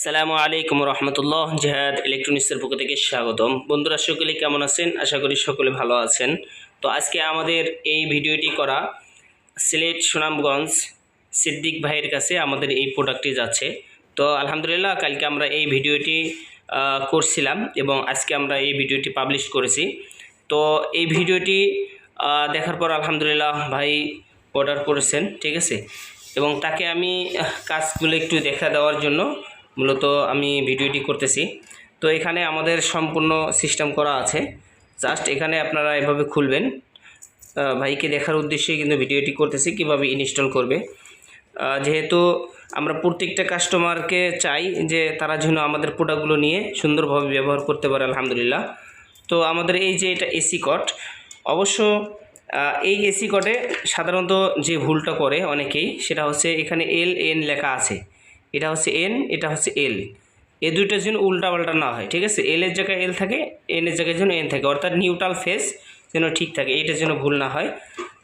আসসালামু আলাইকুম রহমতুল্লাহ, জেহাদ ইলেকট্রনিক্সের পক্ষ থেকে স্বাগতম। বন্ধুরা, সকলে কেমন আছেন? আশা করি সকলে ভালো আছেন। তো আজকে আমাদের এই ভিডিওটি করা সিলেট সুনামগঞ্জ সিদ্দিক ভাইয়ের কাছে আমাদের এই প্রোডাক্টটি যাচ্ছে। তো আলহামদুলিল্লাহ, কালকে আমরা এই ভিডিওটি করছিলাম এবং আজকে আমরা এই ভিডিওটি পাবলিশ করেছি। তো এই ভিডিওটি দেখার পর আলহামদুলিল্লাহ ভাই অর্ডার করেছেন, ঠিক আছে? এবং তাকে আমি কাজগুলো একটু দেখা দেওয়ার জন্য মূলত আমি ভিডিওটি করতেছি। তো এখানে আমাদের সম্পূর্ণ সিস্টেম করা আছে। জাস্ট এখানে আপনারা এভাবে খুলবেন। ভাইকে দেখার উদ্দেশ্যে কিন্তু ভিডিওটি করতেছি, কীভাবে ইনস্টল করবে। যেহেতু আমরা প্রত্যেকটা কাস্টমারকে চাই যে তারা যেন আমাদের প্রোডাক্টগুলো নিয়ে সুন্দরভাবে ব্যবহার করতে পারে, আলহামদুলিল্লাহ। তো আমাদের এই যে এটা এসি কট অবশ্য এই এসি কটে সাধারণত যে ভুলটা করে অনেকেই, সেটা হচ্ছে এখানে এল এন লেখা আছে। এটা হচ্ছে এন এটা হচ্ছে এল এ দুইটার জন্য উল্টা পাল্টা না হয়, ঠিক আছে? এল এর জায়গায় এল থাকে এন এর জায়গায় যেন এন থাকে, অর্থাৎ নিউট্রাল ফেস যেন ঠিক থাকে এইটার যেন ভুল না হয়।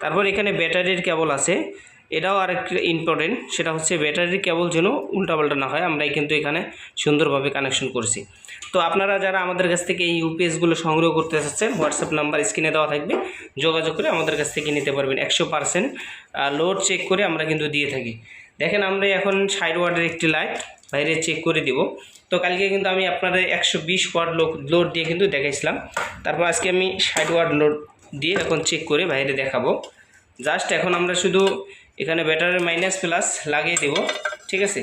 তারপর এখানে ব্যাটারির কেবল আছে, এটাও আরেকটা ইম্পর্টেন্ট সেটা হচ্ছে ব্যাটারির কেবল যেন উল্টাপাল্টা না হয়, আমরাই কিন্তু এখানে সুন্দরভাবে কানেকশন করছি। তো আপনারা যারা আমাদের কাছ থেকে এই ইউপিএসগুলো সংগ্রহ করতে চাচ্ছেন হোয়াটসঅ্যাপ নাম্বার স্ক্রিনে দেওয়া থাকবে, যোগাযোগ করে আমাদের কাছ থেকে নিতে পারবেন একশো পার্সেন্ট লোড চেক করে আমরা কিন্তু দিয়ে থাকি। দেখেন আমরা এখন ষাট ওয়ার্ডের একটি লাইট বাইরে চেক করে দিব। তো কালকে কিন্তু আমি আপনাদের একশো বিশ ওয়ার্ড লোড লোড দিয়ে কিন্তু দেখাইছিলাম। তারপর আজকে আমি ষাট ওয়ার্ড লোড দিয়ে এখন চেক করে বাইরে দেখাবো। জাস্ট এখন আমরা শুধু এখানে ব্যাটারির মাইনাস প্লাস লাগিয়ে দেব, ঠিক আছে?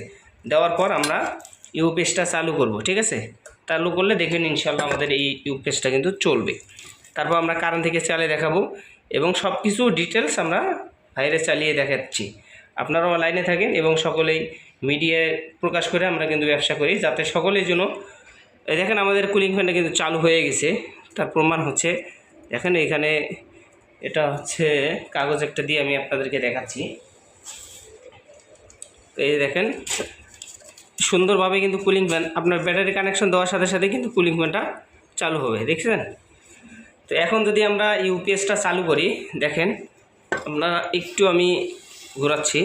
দেওয়ার পর আমরা ইউপিএসটা চালু করব, ঠিক আছে? চালু করলে দেখবেন ইনশাল্লাহ আমাদের এই ইউপিএসটা কিন্তু চলবে। তারপর আমরা কারেন্ট থেকে চালিয়ে দেখাবো এবং সব কিছু ডিটেলস আমরা বাইরে চালিয়ে দেখাচ্ছি। আপনারাও লাইনে থাকেন এবং সকলেই মিডিয়ায় প্রকাশ করে আমরা কিন্তু ব্যবসা করি, যাতে সকলের জন্য দেখেন আমাদের কুলিং ফ্যানটা কিন্তু চালু হয়ে গেছে। তার প্রমাণ হচ্ছে, দেখেন এখানে এটা হচ্ছে কাগজ একটা দিয়ে আমি আপনাদেরকে দেখাচ্ছি। এই দেখেন, সুন্দরভাবে কিন্তু কুলিং ফ্যান আপনার ব্যাটারি কানেকশন দেওয়ার সাথে সাথে কিন্তু কুলিং ফ্যানটা চালু হবে, দেখছেন? তো এখন যদি আমরা ইউপিএসটা চালু করি, দেখেন আপনারা একটু আমি ঘোরাচ্ছি।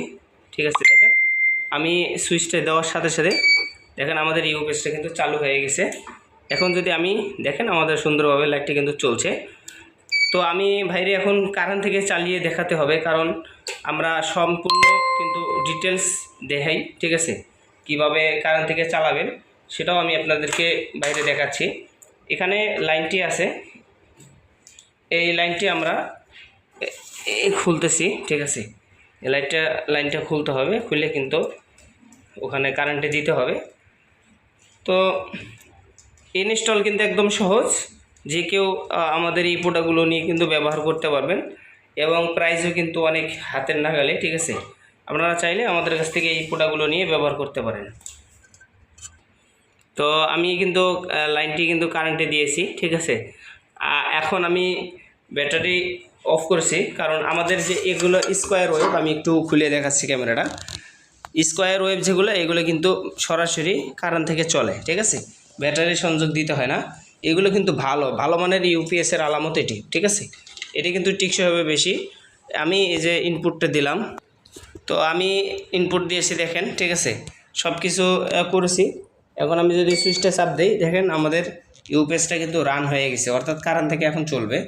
ঠিক আছে, দেখেন। আমি সুইচটা দেওয়ার সাথে সাথে, দেখেন আমাদের ইউপিএসটা কিন্তু চালু হয়ে গেছে। এখন যদি আমি, দেখেন আমাদের সুন্দরভাবে লাইটটা কিন্তু চলছে। তো আমি ভাইরে এখন কারেন্ট থেকে চালিয়ে দেখাতে হবে, কারণ আমরা সম্পূর্ণ কিন্তু ডিটেলস দেখাই, ঠিক আছে? কীভাবে কারেন্ট থেকে চালাবেন, সেটাও আমি আপনাদেরকে বাইরে দেখাচ্ছি। এখানে লাইনটি আছে। এই লাইনটি আমরা খুলতেছি, ঠিক আছে? লাইটটা, লাইনটা খুলতে হবে খুলে কিন্তু ওখানে কারেন্টে দিতে হবে। তো ইনস্টল কিন্তু একদম সহজ, যে কেউ আমাদের এই প্রোডাক্টগুলো নিয়ে কিন্তু ব্যবহার করতে পারবেন এবং প্রাইসও কিন্তু অনেক হাতের নাগালে, ঠিক আছে? আপনারা চাইলে আমাদের কাছ থেকে এই প্রোডাক্টগুলো নিয়ে ব্যবহার করতে পারেন। তো আমি কিন্তু লাইনটি কিন্তু কারেন্টে দিয়েছি, ঠিক আছে? এখন আমি ব্যাটারি অফ করেছি। কারণ আমাদের যে এগুলো স্কোয়ার ওয়েভ আমি একটু খুলে দেখাচ্ছি ক্যামেরাটা। স্কোয়ার ওয়েভ যেগুলো, এগুলো কিন্তু সরাসরি কারেন্ট থেকে চলে, ঠিক আছে? ব্যাটারি সংযোগ দিতে হয় না। এগুলো কিন্তু ভালো ভালো মানের ইউপিএসের আলামত এটি, ঠিক আছে? এটি কিন্তু টিকসই হবে বেশি। আমি এই যে ইনপুটটা দিলাম। তো আমি ইনপুট দিয়েছি, দেখেন, ঠিক আছে? সব কিছু করেছি। এখন আমি যদি সুইচটা চাপ দিই, দেখেন আমাদের ইউপিএসটা কিন্তু রান হয়ে গেছে, অর্থাৎ কারেন্ট থেকে এখন চলবে।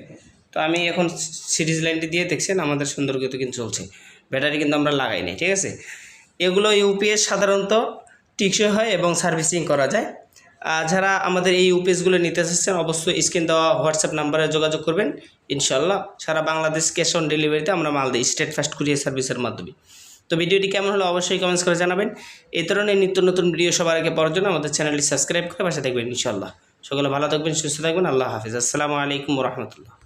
তো আমি এখন সিরিজ লাইনটি দিয়ে দেখছেন, আমাদের সুন্দর কিন্তু কিন্তু চলছে। ব্যাটারি কিন্তু আমরা লাগাইনি ঠিক আছে? এগুলো ইউপিএস সাধারণত টিকসই হয় এবং সার্ভিসিং করা যায়। আর যারা আমাদের এই ইউপিএসগুলো নিতে চাচ্ছেন, অবশ্যই স্ক্রিন দেওয়া হোয়াটসঅ্যাপ নাম্বারে যোগাযোগ করবেন। ইনশাল্লাহ সারা বাংলাদেশ ক্যাশ অন ডেলিভারিতে আমরা মাল দিই স্টেট ফাস্ট কুরিয়ার সার্ভিসের মাধ্যমে। তো ভিডিওটি কেমন হলো অবশ্যই কমেন্টস করে জানাবেন। এই ধরনের নিত্য নতুন ভিডিও সবার আগে পাওয়ার জন্য আমাদের চ্যানেলটি সাবস্ক্রাইব করে পাশে থাকবেন ইনশাল্লাহ সকলে ভালো থাকবেন, সুস্থ থাকবেন, আল্লাহ হাফিজ। আসসালামু আলাইকুম রহমতুল্লাহ।